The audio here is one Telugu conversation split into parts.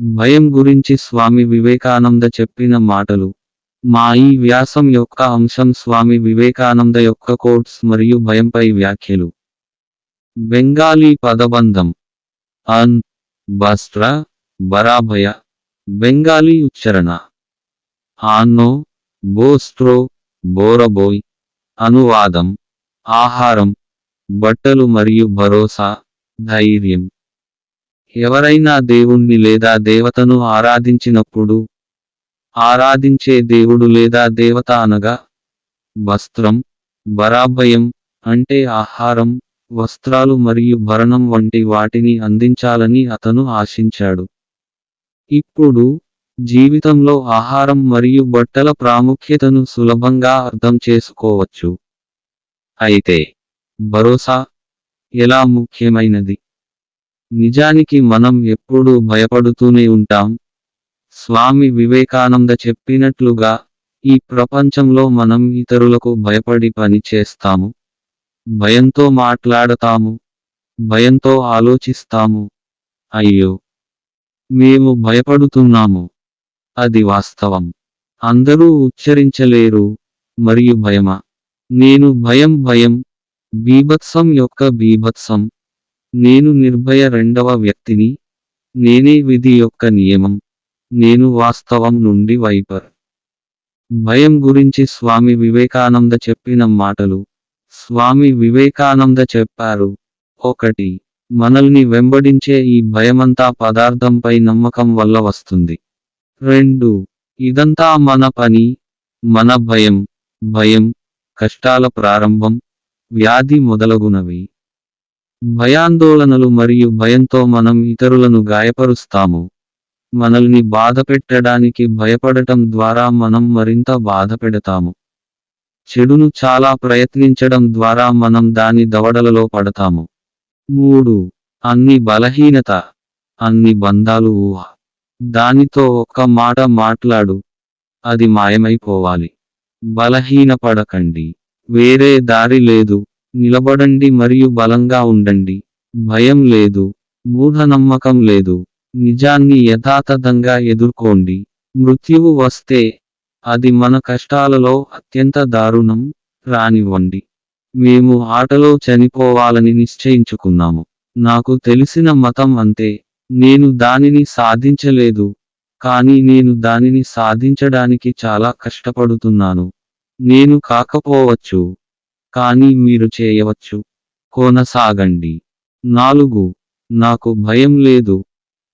భయం గురించి స్వామి వివేకానంద చెప్పిన మాటలు. మా ఈ వ్యాసం యొక్క అంశం స్వామి వివేకానంద యొక్క కోట్స్ మరియు భయంపై వ్యాఖ్యలు. బెంగాలీ పదబంధం. అన్. బస్ట్ర బరాభయ. బెంగాలీ ఉచ్చారణ. ఆన్నో. బోస్ట్రో బోరబోయ్. అనువాదం. ఆహారం. బట్టలు మరియు భరోసా. ధైర్యం. ఎవరైనా దేవుణ్ణి లేదా దేవతను ఆరాధించినప్పుడు ఆరాధించే దేవుడు లేదా దేవత అనగా వస్త్రం బరాభయం అంటే ఆహారం వస్త్రాలు మరియు భరణం వంటి వాటిని అందించాలని అతను ఆశించాడు. ఇప్పుడు జీవితంలో ఆహారం మరియు బట్టల ప్రాముఖ్యతను సులభంగా అర్థం చేసుకోవచ్చు. అయితే భరోసా ఎలా ముఖ్యమైనది? నిజానికి మనం ఎప్పుడూ భయపడుతూనే ఉంటాం. స్వామి వివేకానంద చెప్పినట్లుగా ఈ ప్రపంచంలో మనం ఇతరులకు భయపడి పని చేస్తాము. భయంతో మాట్లాడతాము. భయంతో ఆలోచిస్తాము. అయ్యో! మేము భయపడుతున్నాము. అది వాస్తవం. అందరూ ఉచ్చరించలేరు. మరియు భయమా? నేను భయం భయం. బీభత్సం యొక్క బీభత్సం. నేను నిర్భయ రెండవ వ్యక్తిని నేనే విధి యొక్క నియమం నేను వాస్తవం నుండి వైపర్. భయం గురించి స్వామి వివేకానంద చెప్పిన మాటలు స్వామి వివేకానంద చెప్పారు. ఒకటి మనల్ని వెంబడించే ఈ భయమంతా పదార్థంపై నమ్మకం వల్ల వస్తుంది. రెండు ఇదంతా మన పని మన భయం భయం కష్టాల ప్రారంభం వ్యాధి మొదలగునవి. భయాందోళనలు మరియు భయంతో మనం ఇతరులను గాయపరుస్తాము. మనల్ని బాధపెట్టడానికి భయపడటం ద్వారా మనం మరింత బాధపెడతాము చెడును చాలా ప్రయత్నించడం ద్వారా మనం దాని దవడలలో పడతాము. మూడు అన్ని బలహీనత అన్ని బంధాలు ఊహ. దానితో ఒక్క మాట మాట్లాడు. అది మాయమైపోవాలి. బలహీనపడకండి. వేరే దారి లేదు. నిలబడండి మరియు బలంగా ఉండండి. భయం లేదు. మూఢనమ్మకం లేదు. నిజాన్ని యథాతథంగా ఎదుర్కోండి. మృత్యువు వస్తే అది మన కష్టాలలో అత్యంత దారుణం రానివ్వండి. మేము ఆటలో చనిపోవాలని నిశ్చయించుకున్నాము. నాకు తెలిసిన మతం అంతే. నేను దానిని సాధించలేదు. కానీ నేను దానిని సాధించడానికి చాలా కష్టపడుతున్నాను. నేను కాకపోవచ్చు. కానీ మీరు చేయవచ్చు. కొనసాగండి. నాలుగు నాకు భయం లేదు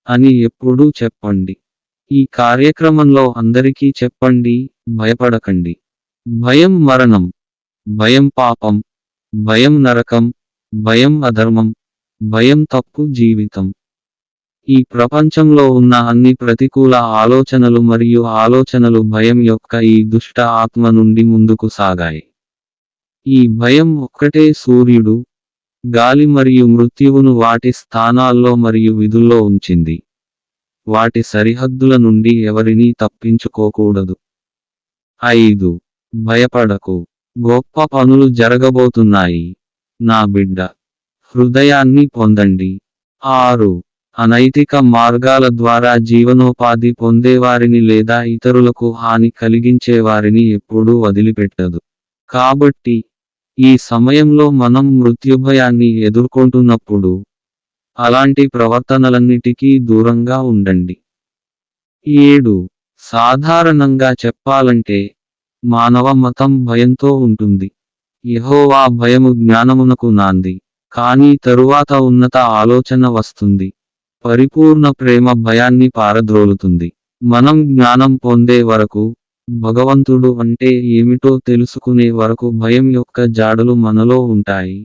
అని ఎప్పుడూ చెప్పండి. ఈ కార్యక్రమంలో అందరికీ చెప్పండి భయపడకండి. భయం మరణం భయం పాపం భయం నరకం భయం అధర్మం భయం తప్పు జీవితం. ఈ ప్రపంచంలో ఉన్న అన్ని ప్రతికూల ఆలోచనలు మరియు ఆలోచనలు భయం యొక్క ఈ దుష్ట ఆత్మ నుండి ముందుకు సాగాయి. ఈ భయం ఒక్కటే సూర్యుడు గాలి మరియు మృత్యువును వాటి స్థానాల్లో మరియు విధుల్లో ఉంచింది. వాటి సరిహద్దుల నుండి ఎవరినీ తప్పించుకోకూడదు. ఐదు. భయపడకు. గొప్ప పనులు జరగబోతున్నాయి. నా బిడ్డ హృదయాన్ని పొందండి. ఆరు. అనైతిక మార్గాల ద్వారా జీవనోపాధి పొందేవారిని లేదా ఇతరులకు హాని కలిగించేవారిని ఎప్పుడూ వదిలిపెట్టదు. కాబట్టి ఈ సమయంలో మనం మృత్యుభయాన్ని ఎదుర్కొంటున్నప్పుడు అలాంటి ప్రవర్తనలన్నిటికీ దూరంగా ఉండండి. ఏడు. సాధారణంగా చెప్పాలంటే మానవ మతం భయంతో ఉంటుంది. యహోవా భయము జ్ఞానమునకు నాంది. కానీ తరువాత ఉన్నత ఆలోచన వస్తుంది. పరిపూర్ణ ప్రేమ భయాన్ని పారద్రోలుతుంది. మనం జ్ఞానం పొందే వరకు భగవంతుడు అంటే ఏమిటో తెలుసుకునే వరకు భయం యొక్క జాడలు మనలో ఉంటాయి.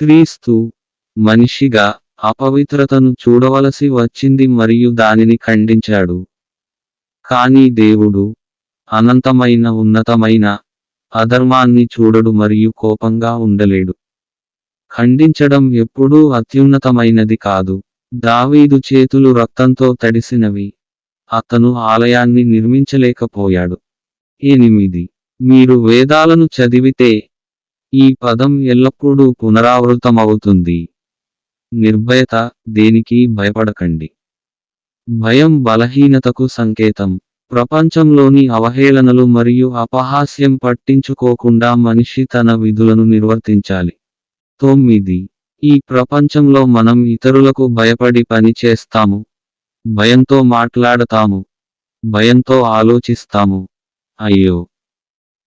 క్రీస్తు మనిషిగా అపవిత్రతను చూడవలసి వచ్చింది మరియు దానిని ఖండించాడు. కానీ దేవుడు అనంతమైన ఉన్నతమైన అధర్మాన్ని చూడడు మరియు కోపంగా ఉండలేడు. ఖండించడం ఎప్పుడూ అత్యున్నతమైనది కాదు. దావీదు చేతులు రక్తంతో తడిసినవి. అతను ఆలయాన్ని నిర్మించలేకపోయాడు. ఎనిమిది. మీరు వేదాలను చదివితే ఈ పదం ఎల్లప్పుడూ పునరావృతమవుతుంది. నిర్భయత దేనికి భయపడకండి. భయం బలహీనతకు సంకేతం. ప్రపంచంలోని అవహేళనలు మరియు అపహాస్యం పట్టించుకోకుండా మనిషి తన విధులను నిర్వర్తించాలి. తొమ్మిది. ఈ ప్రపంచంలో మనం ఇతరులకు భయపడి పని చేస్తాము. భయంతో మాట్లాడతాము. భయంతో ఆలోచిస్తాము. అయ్యో!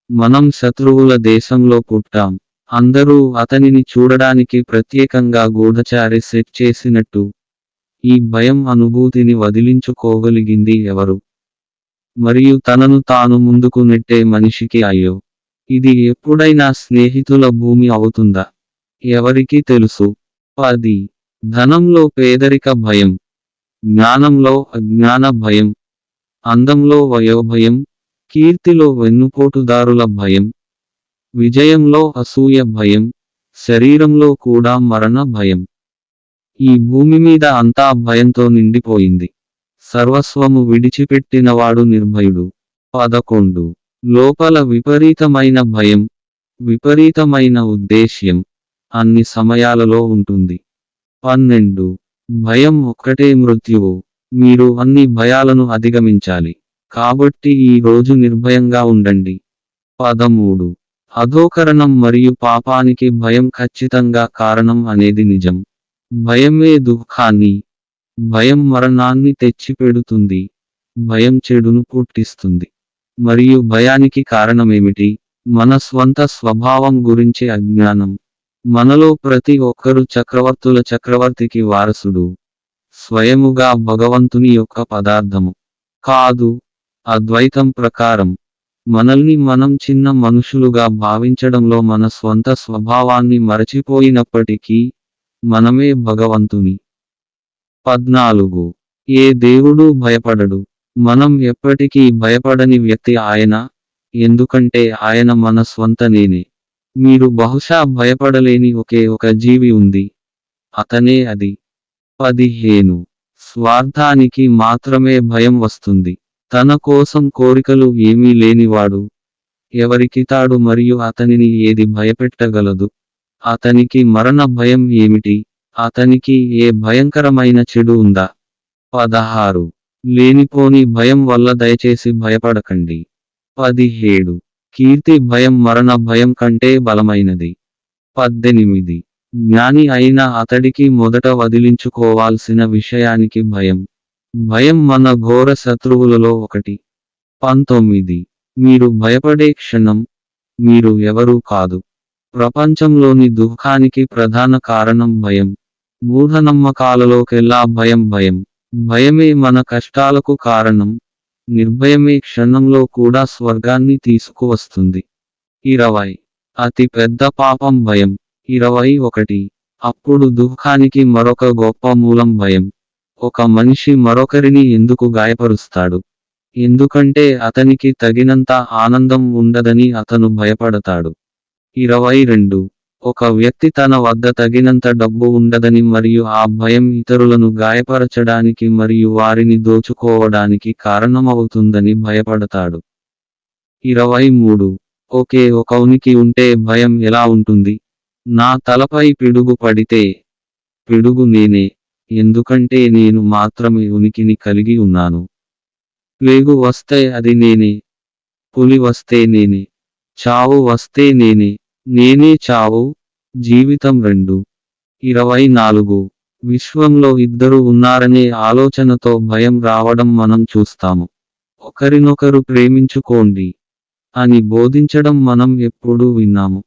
మనం శత్రువుల దేశంలో పుట్టాం. అందరూ అతనిని చూడడానికి ప్రత్యేకంగా గూఢచారి సెట్ చేసినట్టు. ఈ భయం అనుభూతిని వదిలించుకోగలిగింది ఎవరు? మరియు తనను తాను ముందుకు నెట్టే మనిషికి అయ్యో! ఇది ఎప్పుడైనా స్నేహితుల భూమి అవుతుందా? ఎవరికి తెలుసు. పది. ధనంలో పేదరిక భయం. జ్ఞానంలో అజ్ఞాన భయం అందంలో వయోభయం కీర్తిలో వెన్నుపోటుదారుల భయం విజయంలో అసూయ భయం శరీరంలో కూడా మరణ భయం. ఈ భూమి మీద అంతా భయంతో నిండిపోయింది. సర్వస్వము విడిచిపెట్టినవాడు నిర్భయుడు. పదకొండు. లోపల విపరీతమైన భయం విపరీతమైన ఉద్దేశ్యం అన్ని సమయాలలో ఉంటుంది. పన్నెండు. భయం ఒక్కటే మృత్యువు. మీరు అన్ని భయాలను అధిగమించాలి. కాబట్టి ఈ రోజు నిర్భయంగా ఉండండి. పదమూడు. అధోకరణం మరియు పాపానికి భయం ఖచ్చితంగా కారణం అనేది నిజం. భయమే దుఃఖాన్ని. భయం మరణాన్ని తెచ్చిపెడుతుంది. భయం చెడును పుట్టిస్తుంది. మరియు భయానికి కారణమేమిటి? మన స్వంత స్వభావం గురించి అజ్ఞానం. మనలో ప్రతి ఒక్కరు చక్రవర్తుల చక్రవర్తికి వారసుడు. స్వయముగా భగవంతుని యొక్క పదార్థము. కాదు అద్వైతం ప్రకారం. మనల్ని మనం చిన్న మనుషులుగా భావించడంలో మన స్వంత స్వభావాన్ని మరచిపోయినప్పటికీ మనమే భగవంతుని. పద్నాలుగు. ఏ దేవుడు భయపడడు. మనం ఎప్పటికీ భయపడని వ్యక్తి ఆయన ఎందుకంటే ఆయన మన స్వంత నేనే. మీరు బహుశా భయపడలేని ఒకే ఒక జీవి ఉంది. అతనే అది. పదిహేను. స్వార్థానికి మాత్రమే భయం వస్తుంది. తన కోసం కోరికలు ఏమీ లేనివాడు. ఎవరికి తాడు మరియు అతనిని ఏది భయపెట్టగలదు? అతనికి మరణ భయం ఏమిటి? అతనికి ఏ భయంకరమైన చెడు ఉందా? పదహారు. లేనిపోని భయం వల్ల దయచేసి భయపడకండి. పదిహేడు. కీర్తి భయం మరణ భయం కంటే బలమైనది. పద్దెనిమిది. జ్ఞాని అయిన అతడికి మొదట వదిలించుకోవాల్సిన విషయానికి భయం. భయం మన ఘోర శత్రువులలో ఒకటి. పంతొమ్మిది. మీరు భయపడే క్షణం మీరు ఎవరూ కాదు. ప్రపంచంలోని దుఃఖానికి ప్రధాన కారణం భయం. మూఢనమ్మకాలలోకెల్లా భయం భయం. భయమే మన కష్టాలకు కారణం. నిర్భయమే క్షణంలో కూడా స్వర్గాన్ని తీసుకువస్తుంది. ఇరవై. అతి పెద్ద పాపం భయం. ఇరవై ఒకటి. అప్పుడు దుఃఖానికి మరొక గొప్ప మూలం భయం. ఒక మనిషి మరొకరిని ఎందుకు గాయపరుస్తాడు? ఎందుకంటే అతనికి తగినంత ఆనందం ఉండదని అతను భయపడతాడు. ఇరవై రెండు. ఒక వ్యక్తి తన వద్ద తగినంత డబ్బు ఉండదని మరియు ఆ భయం ఇతరులను గాయపరచడానికి మరియు వారిని దోచుకోవడానికి కారణమవుతుందని భయపడతాడు. ఇరవై మూడు. ఒకే ఒక ఉనికి ఉంటే భయం ఎలా ఉంటుంది? నా తలపై పిడుగు పడితే పిడుగు నేనే ఎందుకంటే నేను మాత్రమే ఉనికిని కలిగి ఉన్నాను. వేగు వస్తే అది నేనే పులి వస్తే నేనే చావు వస్తే నేనే నేనే చావు జీవితం రెండు. ఇరవై నాలుగు. విశ్వంలో ఇద్దరు ఉన్నారనే ఆలోచనతో భయం రావడం మనం చూస్తాము. ఒకరినొకరు ప్రేమించుకోండి. అని బోధించడం మనం ఎప్పుడూ విన్నాము.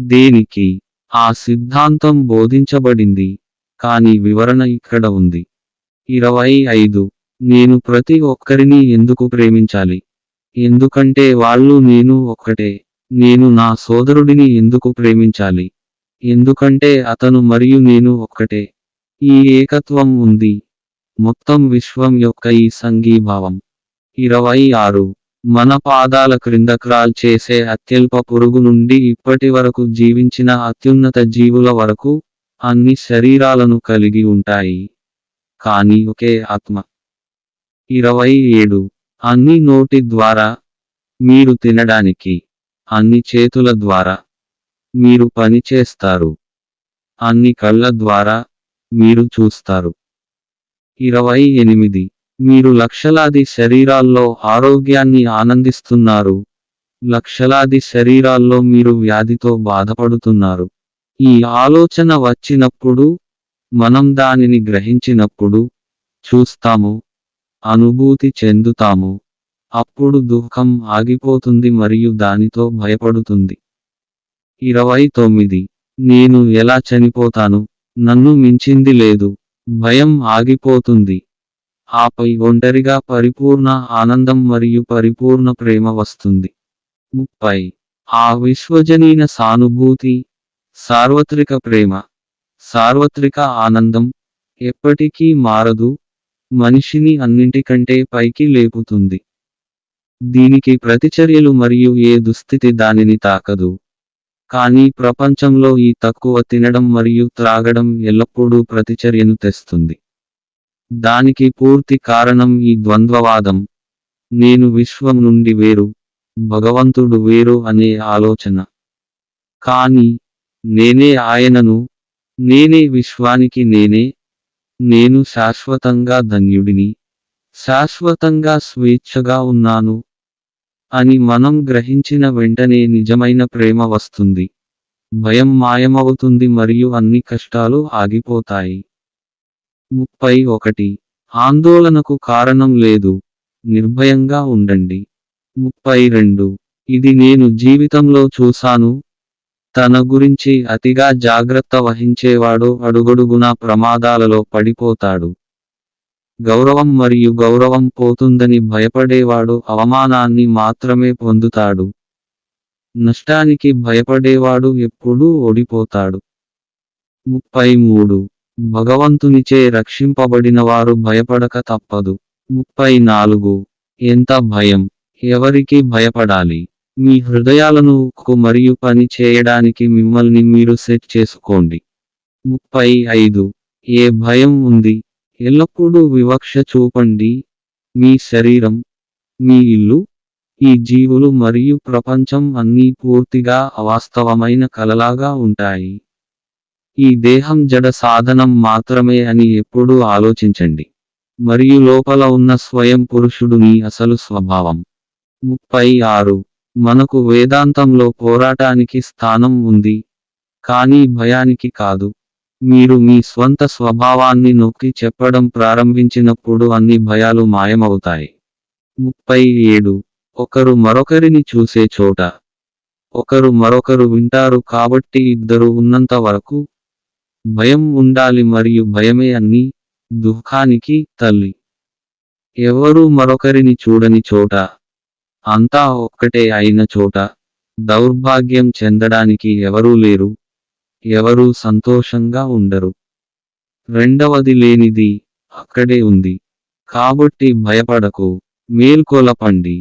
దేనికి? ఆ సిద్ధాంతం బోధించబడింది. కానీ వివరణ ఇక్కడ ఉంది. ఇరవై ఐదు. నేను ప్రతి ఒక్కరిని ఎందుకు ప్రేమించాలి? ఎందుకంటే వాళ్ళు నేను ఒక్కటే నేను నా సోదరుడిని ఎందుకు ప్రేమించాలి? ఎందుకంటే అతను మరియు నేను ఒక్కటే. ఈ ఏకత్వం ఉంది. మొత్తం విశ్వం యొక్క ఈ సంఘీభావం. ఇరవై ఆరు. మన పాదాల క్రింద క్రాల్ చేసే అత్యల్ప పురుగు నుండి ఇప్పటి వరకు జీవించిన అత్యున్నత జీవుల వరకు అన్ని శరీరాలను కలిగి ఉంటాయి. కానీ ఒకే ఆత్మ. ఇరవై ఏడు. అన్ని నోటి ద్వారా మీరు తినడానికి అన్ని చేతుల ద్వారా మీరు పని చేస్తారు. అన్ని కళ్ళ ద్వారా మీరు చూస్తారు. ఇరవై ఎనిమిది. మీరు లక్షలాది శరీరాల్లో ఆరోగ్యాన్ని ఆనందిస్తున్నారు. లక్షలాది శరీరాల్లో మీరు వ్యాధితో బాధపడుతున్నారు. ఈ ఆలోచన వచ్చినప్పుడు మనం దానిని గ్రహించినప్పుడు చూస్తాము అనుభూతి చెందుతాము. అప్పుడు దుఃఖం ఆగిపోతుంది మరియు దానితో భయపడుతుంది. ఇరవై తొమ్మిది. నేను ఎలా చనిపోతాను? నన్ను మించింది లేదు. భయం ఆగిపోతుంది. ఆపై ఒంటరిగా పరిపూర్ణ ఆనందం మరియు పరిపూర్ణ ప్రేమ వస్తుంది. ముప్పై. ఆ విశ్వజనీన సానుభూతి సార్వత్రిక ప్రేమ సార్వత్రిక ఆనందం ఎప్పటికీ మారదు. మనిషిని అన్నింటికంటే పైకి లేపుతుంది. దీనికి ప్రతిచర్యలు మరియు ఏ దుస్థితి దానిని తాకదు. కానీ ప్రపంచంలో ఈ తక్కువ తినడం మరియు త్రాగడం ఎల్లప్పుడూ ప్రతిచర్యను తెస్తుంది. దానికి పూర్తి కారణం ఈ ద్వంద్వవాదం. నేను విశ్వం నుండి వేరు భగవంతుడు వేరు అనే ఆలోచన. కానీ నేనే ఆయనను నేనే విశ్వానికి నేనే నేను శాశ్వతంగా ధన్యుడిని శాశ్వతంగా స్వేచ్ఛగా ఉన్నాను అని మనం గ్రహించిన వెంటనే నిజమైన ప్రేమ వస్తుంది. భయం మాయమవుతుంది మరియు అన్ని కష్టాలు ఆగిపోతాయి. ముప్పై ఒకటి. ఆందోళనకు కారణం లేదు. నిర్భయంగా ఉండండి. ముప్పై రెండు. ఇది నేను జీవితంలో చూశాను. తన గురించి అతిగా జాగ్రత్త వహించేవాడు అడుగడుగునా ప్రమాదాలలో పడిపోతాడు. గౌరవం మరియు గౌరవం పోతుందని భయపడేవాడు అవమానాన్ని మాత్రమే పొందుతాడు. నష్టానికి భయపడేవాడు ఎప్పుడూ ఓడిపోతాడు. ముప్పై మూడు. భగవంతునిచే రక్షింపబడినవారు భయపడక తప్పదు. ముప్పై నాలుగు. ఎంత భయం? ఎవరికి భయపడాలి? మీ హృదయాలను ఉక్కు మరియు పని చేయడానికి మిమ్మల్ని మీరు సెట్ చేసుకోండి. ముప్పై ఐదు. ఏ భయం ఉంది? ఎల్లప్పుడూ వివక్ష చూపండి. మీ శరీరం మీ ఇల్లు ఈ జీవులు మరియు ప్రపంచం అన్నీ పూర్తిగా అవాస్తవమైన కలలాగా ఉంటాయి. ఈ దేహం జడ సాధనం మాత్రమే అని ఎప్పుడూ ఆలోచించండి. మరియు లోపల ఉన్న స్వయం పురుషుడు నీ అసలు స్వభావం. ముప్పై ఆరు. మనకు వేదాంతంలో పోరాటానికి స్థానం ఉంది. కానీ భయానికి కాదు. మీరు మీ స్వంత స్వభావాన్ని నొక్కి చెప్పడం ప్రారంభించినప్పుడు అన్ని భయాలు మాయమవుతాయి. ముప్పై ఏడు. ఒకరు మరొకరిని చూసే చోట. ఒకరు మరొకరు వింటారు కాబట్టి ఇద్దరు ఉన్నంత వరకు భయం ఉండాలి మరియు భయమే అన్ని దుఃఖానికి తల్లి. ఎవరు మరొకరిని చూడని చోట. అంతా ఒక్కటే అయిన చోట. దౌర్భాగ్యం చెందడానికి ఎవరూ లేరు. ఎవరూ సంతోషంగా ఉండరు. రెండవది లేనిది అక్కడే ఉంది. కాబట్టి భయపడకు మేల్కొలపండి.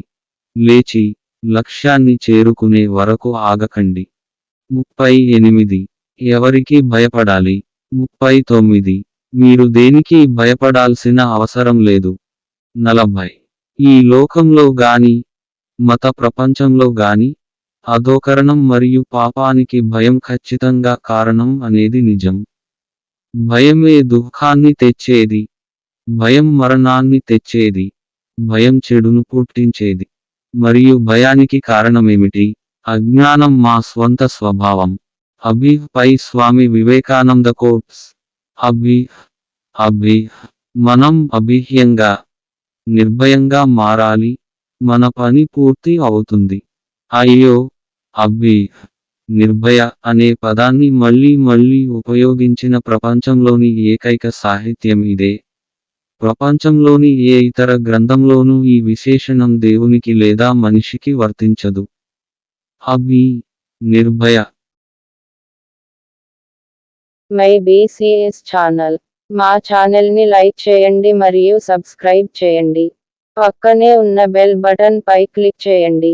లేచి లక్ష్యాన్ని చేరుకునే వరకు ఆగకండి. ముప్పై ఎనిమిది. ఎవరికి భయపడాలి? ముప్పై తొమ్మిది. మీరు దేనికి భయపడాల్సిన అవసరం లేదు. నలభై. ఈ లోకంలో గాని మత ప్రపంచంలో గాని అధోకరణం మరియు పాపానికి భయం ఖచ్చితంగా కారణం అనేది నిజం. భయమే దుఃఖాన్ని తెచ్చేది. భయం మరణాన్ని తెచ్చేది. భయం చెడును పుట్టించేది. మరియు భయానికి కారణమేమిటి? అజ్ఞానం మా స్వంత స్వభావం. అభిహ్ పై స్వామి వివేకానంద కోట్స్. అభిహ్ అభిహ్ మనం అభిహ్యంగా నిర్భయంగా మారాలి. మన పని పూర్తి అవుతుంది. అయ్యో అబ్బి నిర్భయ అనే పదాన్ని మళ్ళీ మళ్ళీ ఉపయోగించిన ప్రపంచంలోని ఏకైక సాహిత్యం ఇదే. ప్రపంచంలోని ఏ ఇతర గ్రంథంలోనూ ఈ విశేషణం దేవునికి లేదా మనిషికి వర్తించదు. అబ్బి నిర్భయ మై బీసీఎస్ ఛానల్. మా ఛానల్ని లైక్ చేయండి మరియు సబ్స్క్రైబ్ చేయండి. పక్కనే ఉన్న బెల్ బటన్ పై క్లిక్ చేయండి.